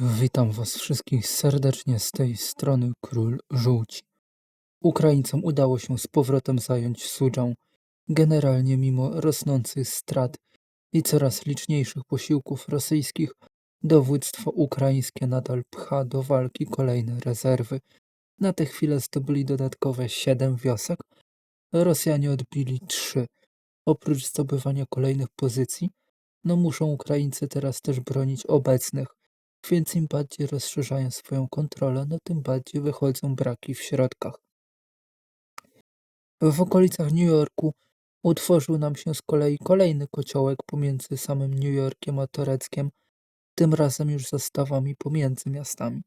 Witam was wszystkich serdecznie z tej strony Król Żółci. Ukraińcom udało się z powrotem zająć Sudżą. Generalnie mimo rosnących strat i coraz liczniejszych posiłków rosyjskich, dowództwo ukraińskie nadal pcha do walki kolejne rezerwy. Na tę chwilę zdobyli dodatkowe siedem wiosek, Rosjanie odbili trzy. Oprócz zdobywania kolejnych pozycji, no muszą Ukraińcy teraz też bronić obecnych więc im bardziej rozszerzają swoją kontrolę, no tym bardziej wychodzą braki w środkach. W okolicach New Yorku utworzył nam się z kolei kolejny kociołek pomiędzy samym New Yorkiem a Toreckiem, tym razem już zastawami pomiędzy miastami.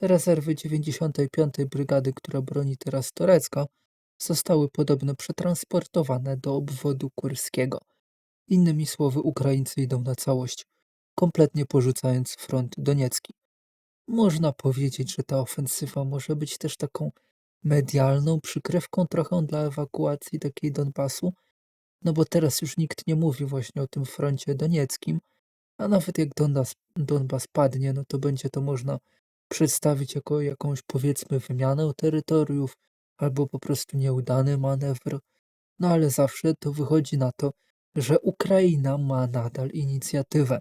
Rezerwy 95. Brygady, która broni teraz Torecka, zostały podobno przetransportowane do obwodu kurskiego. Innymi słowy, Ukraińcy idą na całość kompletnie porzucając front doniecki. Można powiedzieć, że ta ofensywa może być też taką medialną przykrywką trochę dla ewakuacji takiej Donbasu, no bo teraz już nikt nie mówi właśnie o tym froncie donieckim, a nawet jak Donbas, Donbas padnie, no to będzie to można przedstawić jako jakąś powiedzmy wymianę terytoriów albo po prostu nieudany manewr. No ale zawsze to wychodzi na to, że Ukraina ma nadal inicjatywę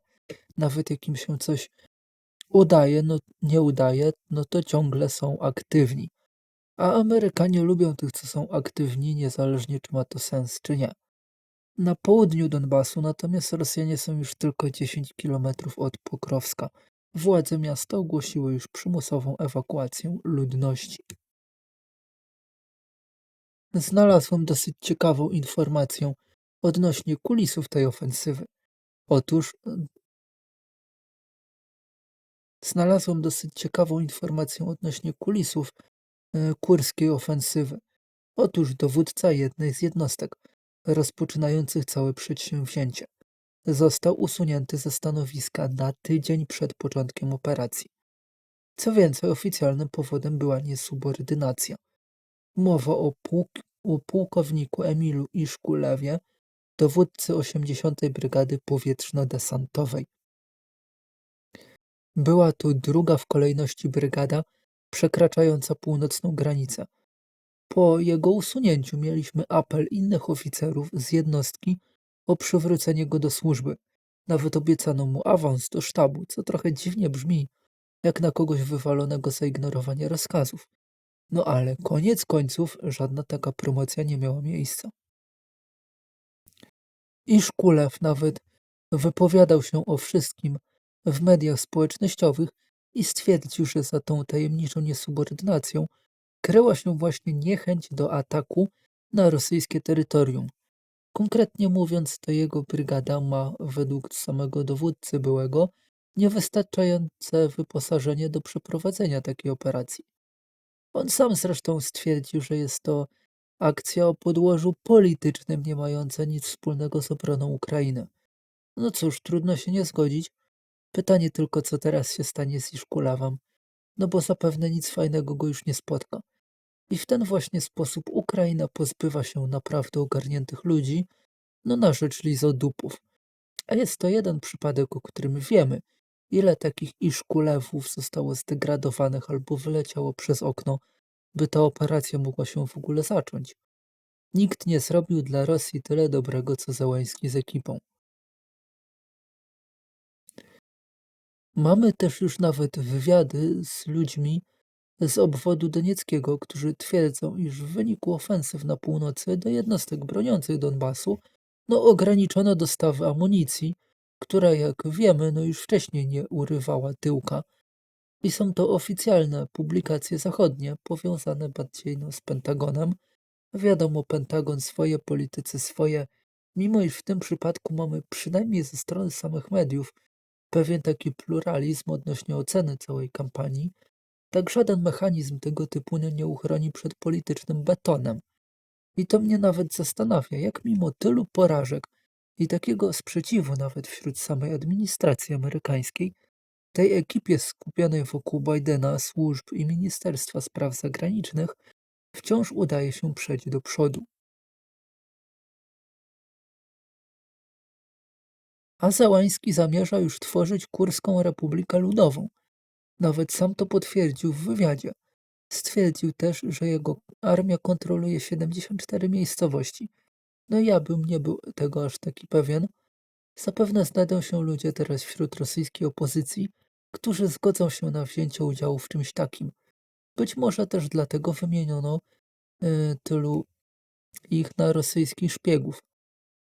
nawet jak im się coś udaje, no nie udaje, no to ciągle są aktywni. A Amerykanie lubią tych, co są aktywni, niezależnie czy ma to sens, czy nie. Na południu Donbasu natomiast Rosjanie są już tylko 10 km od Pokrowska. Władze miasta ogłosiły już przymusową ewakuację ludności. Znalazłem dosyć ciekawą informację odnośnie kulisów tej ofensywy. Otóż Znalazłem dosyć ciekawą informację odnośnie kulisów e, kurskiej ofensywy. Otóż dowódca jednej z jednostek rozpoczynających całe przedsięwzięcie został usunięty ze stanowiska na tydzień przed początkiem operacji. Co więcej, oficjalnym powodem była niesubordynacja. Mowa o, pułk, o pułkowniku Emilu Iszkulewie, dowódcy 80. Brygady Powietrzno-Desantowej. Była to druga w kolejności brygada przekraczająca północną granicę. Po jego usunięciu mieliśmy apel innych oficerów z jednostki o przywrócenie go do służby. Nawet obiecano mu awans do sztabu, co trochę dziwnie brzmi, jak na kogoś wywalonego za ignorowanie rozkazów. No ale koniec końców żadna taka promocja nie miała miejsca. I Szkulew nawet wypowiadał się o wszystkim, w mediach społecznościowych i stwierdził, że za tą tajemniczą niesubordynacją kryła się właśnie niechęć do ataku na rosyjskie terytorium. Konkretnie mówiąc, to jego brygada ma, według samego dowódcy byłego, niewystarczające wyposażenie do przeprowadzenia takiej operacji. On sam zresztą stwierdził, że jest to akcja o podłożu politycznym, nie mająca nic wspólnego z obroną Ukrainy. No cóż, trudno się nie zgodzić, Pytanie tylko, co teraz się stanie z Iszkulawem, no bo zapewne nic fajnego go już nie spotka. I w ten właśnie sposób Ukraina pozbywa się naprawdę ogarniętych ludzi, no na rzecz lizodupów. A jest to jeden przypadek, o którym wiemy, ile takich Iszkulewów zostało zdegradowanych albo wyleciało przez okno, by ta operacja mogła się w ogóle zacząć. Nikt nie zrobił dla Rosji tyle dobrego, co Załański z ekipą. Mamy też już nawet wywiady z ludźmi z obwodu donieckiego, którzy twierdzą, iż w wyniku ofensyw na północy do jednostek broniących Donbasu no, ograniczono dostawy amunicji, która, jak wiemy, no już wcześniej nie urywała tyłka. I są to oficjalne publikacje zachodnie, powiązane bardziej no, z Pentagonem. Wiadomo, Pentagon swoje, politycy swoje, mimo iż w tym przypadku mamy przynajmniej ze strony samych mediów pewien taki pluralizm odnośnie oceny całej kampanii, tak żaden mechanizm tego typu nie uchroni przed politycznym betonem. I to mnie nawet zastanawia, jak mimo tylu porażek i takiego sprzeciwu nawet wśród samej administracji amerykańskiej, tej ekipie skupionej wokół Bidena, służb i Ministerstwa Spraw Zagranicznych wciąż udaje się przejść do przodu. A Załański zamierza już tworzyć Kurską Republikę Ludową. Nawet sam to potwierdził w wywiadzie. Stwierdził też, że jego armia kontroluje 74 miejscowości. No ja bym nie był tego aż taki pewien. Zapewne znajdą się ludzie teraz wśród rosyjskiej opozycji, którzy zgodzą się na wzięcie udziału w czymś takim. Być może też dlatego wymieniono y, tylu ich na rosyjskich szpiegów.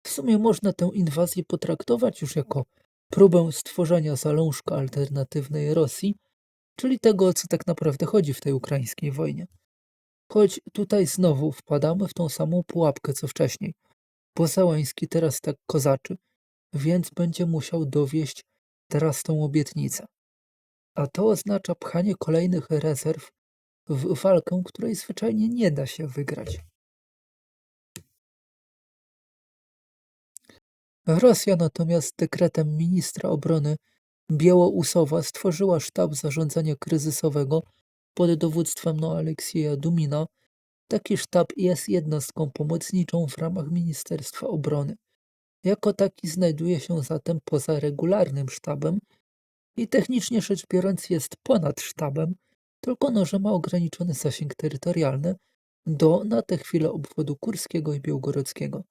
W sumie można tę inwazję potraktować już jako próbę stworzenia zalążka alternatywnej Rosji, czyli tego, o co tak naprawdę chodzi w tej ukraińskiej wojnie. Choć tutaj znowu wpadamy w tą samą pułapkę co wcześniej, bo Załański teraz tak kozaczy, więc będzie musiał dowieść teraz tą obietnicę. A to oznacza pchanie kolejnych rezerw w walkę, której zwyczajnie nie da się wygrać. Rosja natomiast dekretem ministra obrony Białousowa stworzyła sztab zarządzania kryzysowego pod dowództwem no, Aleksieja Dumina. Taki sztab jest jednostką pomocniczą w ramach Ministerstwa Obrony. Jako taki znajduje się zatem poza regularnym sztabem i technicznie rzecz biorąc jest ponad sztabem, tylko no, że ma ograniczony zasięg terytorialny do na tę chwilę obwodu kurskiego i białgorodzkiego.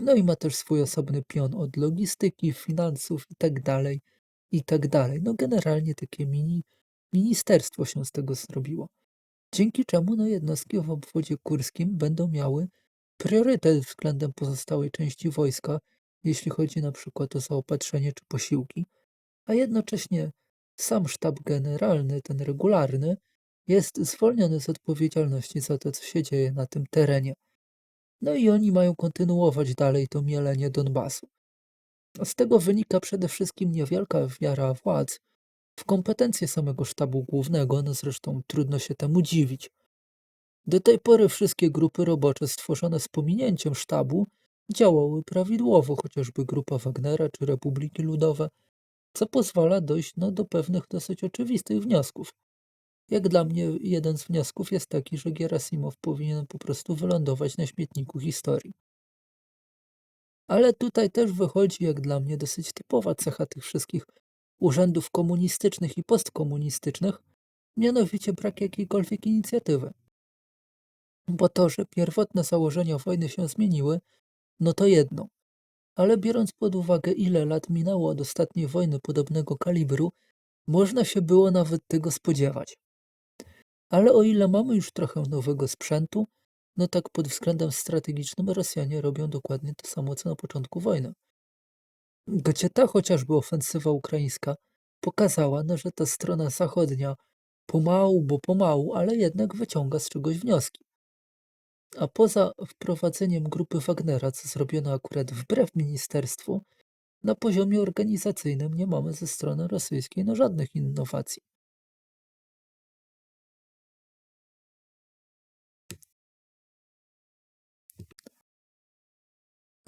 No i ma też swój osobny pion od logistyki, finansów i tak dalej, i tak dalej. No generalnie takie mini ministerstwo się z tego zrobiło. Dzięki czemu no jednostki w obwodzie kurskim będą miały priorytet względem pozostałej części wojska, jeśli chodzi na przykład o zaopatrzenie czy posiłki, a jednocześnie sam sztab generalny, ten regularny, jest zwolniony z odpowiedzialności za to, co się dzieje na tym terenie. No i oni mają kontynuować dalej to mielenie Donbasu. Z tego wynika przede wszystkim niewielka wiara władz w kompetencje samego sztabu głównego, no zresztą trudno się temu dziwić. Do tej pory wszystkie grupy robocze stworzone z pominięciem sztabu działały prawidłowo, chociażby grupa Wagnera czy Republiki Ludowe, co pozwala dojść no, do pewnych dosyć oczywistych wniosków. Jak dla mnie jeden z wniosków jest taki, że Gerasimow powinien po prostu wylądować na śmietniku historii. Ale tutaj też wychodzi, jak dla mnie, dosyć typowa cecha tych wszystkich urzędów komunistycznych i postkomunistycznych, mianowicie brak jakiejkolwiek inicjatywy. Bo to, że pierwotne założenia wojny się zmieniły, no to jedno. Ale biorąc pod uwagę, ile lat minęło od ostatniej wojny podobnego kalibru, można się było nawet tego spodziewać. Ale o ile mamy już trochę nowego sprzętu, no tak pod względem strategicznym Rosjanie robią dokładnie to samo co na początku wojny. Gdzie ta chociażby ofensywa ukraińska pokazała, no, że ta strona zachodnia pomału, bo pomału, ale jednak wyciąga z czegoś wnioski. A poza wprowadzeniem grupy Wagnera, co zrobiono akurat wbrew ministerstwu, na poziomie organizacyjnym nie mamy ze strony rosyjskiej no żadnych innowacji.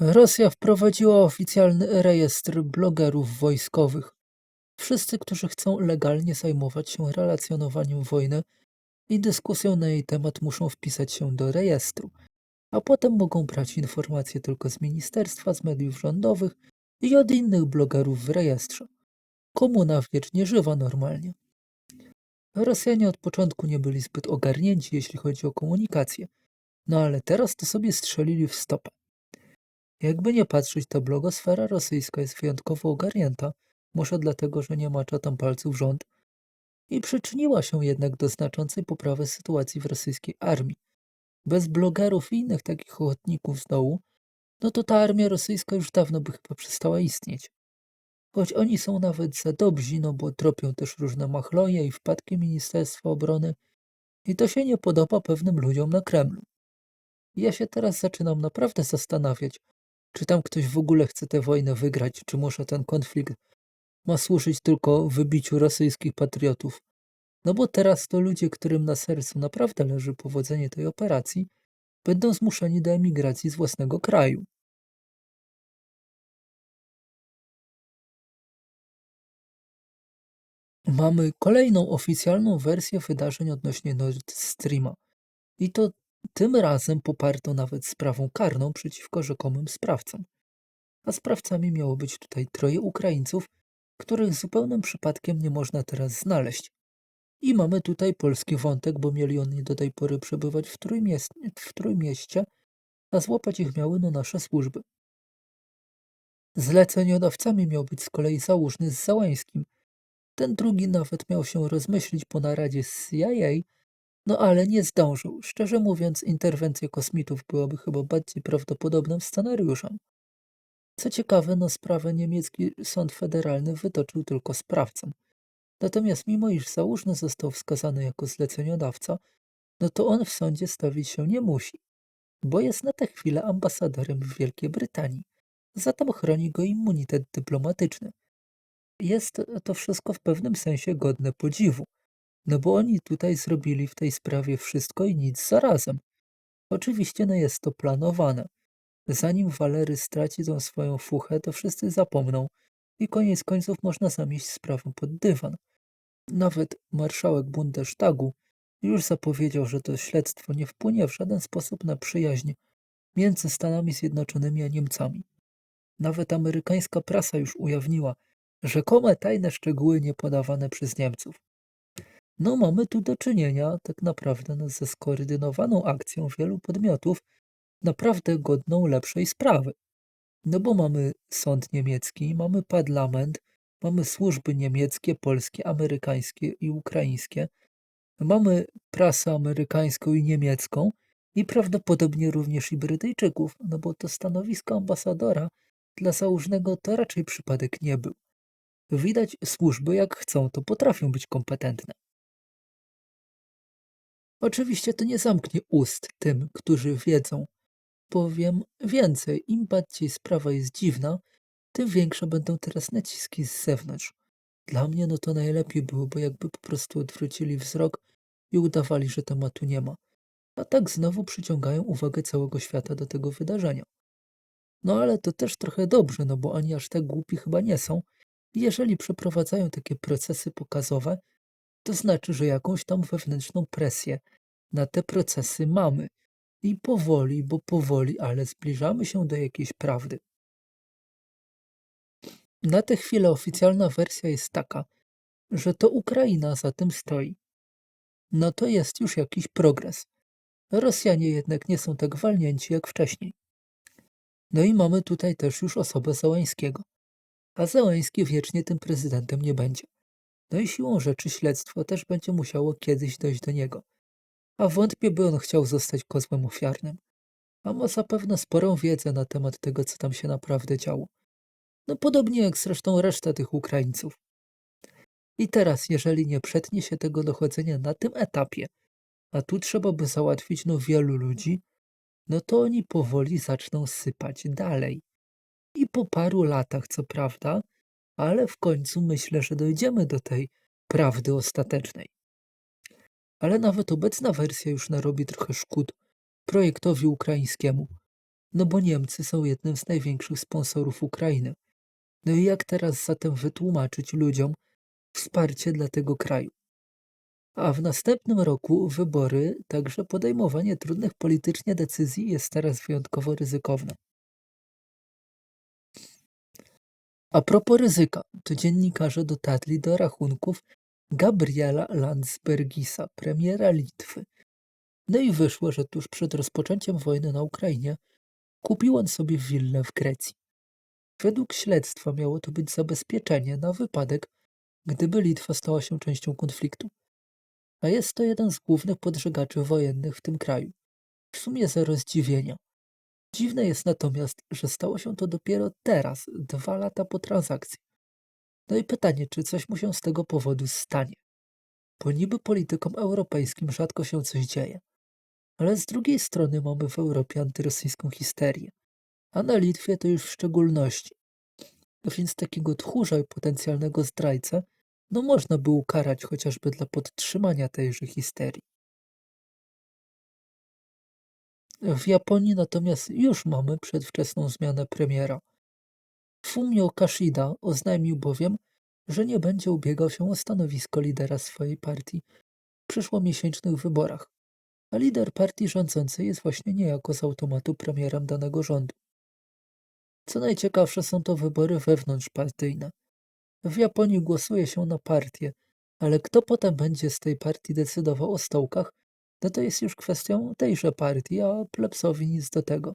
Rosja wprowadziła oficjalny rejestr blogerów wojskowych. Wszyscy, którzy chcą legalnie zajmować się relacjonowaniem wojny i dyskusją na jej temat, muszą wpisać się do rejestru, a potem mogą brać informacje tylko z ministerstwa, z mediów rządowych i od innych blogerów w rejestrze. Komuna wiecznie żywa normalnie. Rosjanie od początku nie byli zbyt ogarnięci, jeśli chodzi o komunikację, no ale teraz to sobie strzelili w stopę. Jakby nie patrzeć, ta blogosfera rosyjska jest wyjątkowo ogarnięta, może dlatego, że nie macza tam palców rząd, i przyczyniła się jednak do znaczącej poprawy sytuacji w rosyjskiej armii. Bez blogerów i innych takich ochotników z dołu, no to ta armia rosyjska już dawno by chyba przestała istnieć. Choć oni są nawet za dobrzy, no bo tropią też różne machloje i wpadki Ministerstwa Obrony i to się nie podoba pewnym ludziom na Kremlu. Ja się teraz zaczynam naprawdę zastanawiać, czy tam ktoś w ogóle chce tę wojnę wygrać, czy może ten konflikt ma służyć tylko wybiciu rosyjskich patriotów. No bo teraz to ludzie, którym na sercu naprawdę leży powodzenie tej operacji, będą zmuszeni do emigracji z własnego kraju. Mamy kolejną oficjalną wersję wydarzeń odnośnie Nord Streama. I to tym razem poparto nawet sprawą karną przeciwko rzekomym sprawcom. A sprawcami miało być tutaj troje Ukraińców, których zupełnym przypadkiem nie można teraz znaleźć. I mamy tutaj polski wątek, bo mieli oni do tej pory przebywać w, Trójmies w Trójmieście, a złapać ich miały no nasze służby. Zleceniodawcami miał być z kolei Załużny z Załańskim. Ten drugi nawet miał się rozmyślić po naradzie z CIA, no ale nie zdążył. Szczerze mówiąc, interwencja kosmitów byłaby chyba bardziej prawdopodobnym scenariuszem. Co ciekawe, no sprawę niemiecki sąd federalny wytoczył tylko sprawcom. Natomiast mimo iż Załużny został wskazany jako zleceniodawca, no to on w sądzie stawić się nie musi, bo jest na tę chwilę ambasadorem w Wielkiej Brytanii. Zatem chroni go immunitet dyplomatyczny. Jest to wszystko w pewnym sensie godne podziwu, no bo oni tutaj zrobili w tej sprawie wszystko i nic zarazem. Oczywiście no jest to planowane. Zanim Walery straci tą swoją fuchę, to wszyscy zapomną i koniec końców można zamieść sprawę pod dywan. Nawet marszałek Bundestagu już zapowiedział, że to śledztwo nie wpłynie w żaden sposób na przyjaźń między Stanami Zjednoczonymi a Niemcami. Nawet amerykańska prasa już ujawniła rzekome tajne szczegóły niepodawane przez Niemców. No, mamy tu do czynienia tak naprawdę no, ze skoordynowaną akcją wielu podmiotów, naprawdę godną lepszej sprawy. No bo mamy sąd niemiecki, mamy parlament, mamy służby niemieckie, polskie, amerykańskie i ukraińskie, mamy prasę amerykańską i niemiecką i prawdopodobnie również i Brytyjczyków, no bo to stanowisko ambasadora dla założnego to raczej przypadek nie był. Widać, służby jak chcą, to potrafią być kompetentne. Oczywiście to nie zamknie ust tym, którzy wiedzą. Powiem więcej, im bardziej sprawa jest dziwna, tym większe będą teraz naciski z zewnątrz. Dla mnie no to najlepiej byłoby, jakby po prostu odwrócili wzrok i udawali, że tematu nie ma. A tak znowu przyciągają uwagę całego świata do tego wydarzenia. No ale to też trochę dobrze, no bo oni aż tak głupi chyba nie są. Jeżeli przeprowadzają takie procesy pokazowe, to znaczy, że jakąś tam wewnętrzną presję na te procesy mamy. I powoli, bo powoli, ale zbliżamy się do jakiejś prawdy. Na tę chwilę oficjalna wersja jest taka, że to Ukraina za tym stoi. No to jest już jakiś progres. Rosjanie jednak nie są tak walnięci jak wcześniej. No i mamy tutaj też już osobę Załańskiego. A Załański wiecznie tym prezydentem nie będzie. No i siłą rzeczy śledztwo też będzie musiało kiedyś dojść do niego. A wątpię, by on chciał zostać kozłem ofiarnym. A ma zapewne sporą wiedzę na temat tego, co tam się naprawdę działo. No podobnie jak zresztą reszta tych Ukraińców. I teraz, jeżeli nie przetnie się tego dochodzenia na tym etapie, a tu trzeba by załatwić no wielu ludzi, no to oni powoli zaczną sypać dalej. I po paru latach, co prawda, ale w końcu myślę, że dojdziemy do tej prawdy ostatecznej. Ale nawet obecna wersja już narobi trochę szkód projektowi ukraińskiemu, no bo Niemcy są jednym z największych sponsorów Ukrainy. No i jak teraz zatem wytłumaczyć ludziom wsparcie dla tego kraju? A w następnym roku wybory, także podejmowanie trudnych politycznie decyzji jest teraz wyjątkowo ryzykowne. A propos ryzyka, to dziennikarze dotarli do rachunków Gabriela Landsbergisa, premiera Litwy. No i wyszło, że tuż przed rozpoczęciem wojny na Ukrainie kupił on sobie willę w Grecji. Według śledztwa miało to być zabezpieczenie na wypadek, gdyby Litwa stała się częścią konfliktu. A jest to jeden z głównych podżegaczy wojennych w tym kraju. W sumie zero zdziwienia. Dziwne jest natomiast, że stało się to dopiero teraz, dwa lata po transakcji. No i pytanie, czy coś mu się z tego powodu stanie? Bo niby politykom europejskim rzadko się coś dzieje. Ale z drugiej strony mamy w Europie antyrosyjską histerię a na Litwie to już w szczególności. No więc takiego tchórza i potencjalnego zdrajcę no można by ukarać chociażby dla podtrzymania tejże histerii. W Japonii natomiast już mamy przedwczesną zmianę premiera. Fumio Kashida oznajmił bowiem, że nie będzie ubiegał się o stanowisko lidera swojej partii w przyszłomiesięcznych wyborach, a lider partii rządzącej jest właśnie niejako z automatu premierem danego rządu. Co najciekawsze są to wybory wewnątrzpartyjne. W Japonii głosuje się na partię, Ale kto potem będzie z tej partii decydował o stołkach, no to jest już kwestią tejże partii, a plebsowi nic do tego.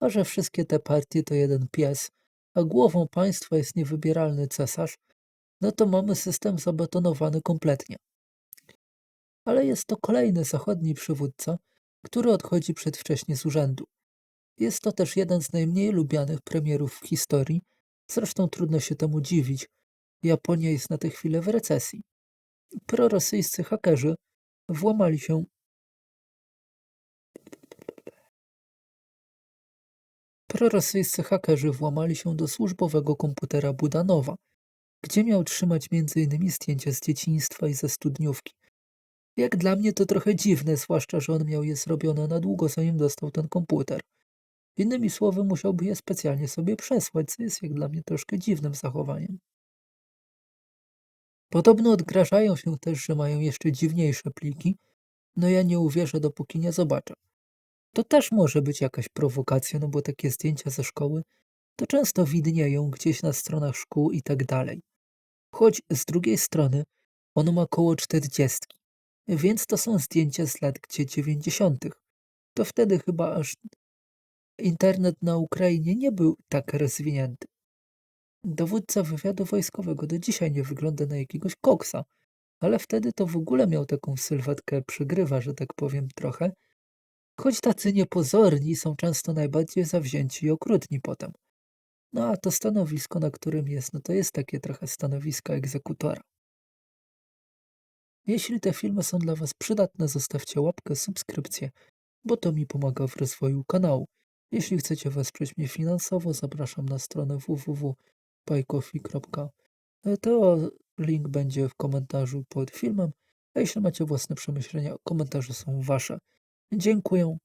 A że wszystkie te partie to jeden pies, a głową państwa jest niewybieralny cesarz, no to mamy system zabetonowany kompletnie. Ale jest to kolejny zachodni przywódca, który odchodzi przedwcześnie z urzędu. Jest to też jeden z najmniej lubianych premierów w historii, zresztą trudno się temu dziwić. Japonia jest na tę chwilę w recesji. Prorosyjscy hakerzy włamali się Prorosyjscy hakerzy włamali się do służbowego komputera Budanowa, gdzie miał trzymać m.in. zdjęcia z dzieciństwa i ze studniówki. Jak dla mnie to trochę dziwne, zwłaszcza, że on miał je zrobione na długo, zanim dostał ten komputer. Innymi słowy, musiałby je specjalnie sobie przesłać, co jest jak dla mnie troszkę dziwnym zachowaniem. Podobno odgrażają się też, że mają jeszcze dziwniejsze pliki. No ja nie uwierzę, dopóki nie zobaczę. To też może być jakaś prowokacja, no bo takie zdjęcia ze szkoły to często widnieją gdzieś na stronach szkół i tak dalej. Choć z drugiej strony on ma koło czterdziestki, więc to są zdjęcia z lat gdzie dziewięćdziesiątych. To wtedy chyba aż internet na Ukrainie nie był tak rozwinięty. Dowódca wywiadu wojskowego do dzisiaj nie wygląda na jakiegoś koksa, ale wtedy to w ogóle miał taką sylwetkę przygrywa, że tak powiem trochę, choć tacy niepozorni są często najbardziej zawzięci i okrutni potem. No a to stanowisko, na którym jest, no to jest takie trochę stanowisko egzekutora. Jeśli te filmy są dla Was przydatne, zostawcie łapkę, subskrypcję, bo to mi pomaga w rozwoju kanału. Jeśli chcecie wesprzeć mnie finansowo, zapraszam na stronę www.pajkofi.pl. To link będzie w komentarzu pod filmem, a jeśli macie własne przemyślenia, komentarze są Wasze. Dziękuję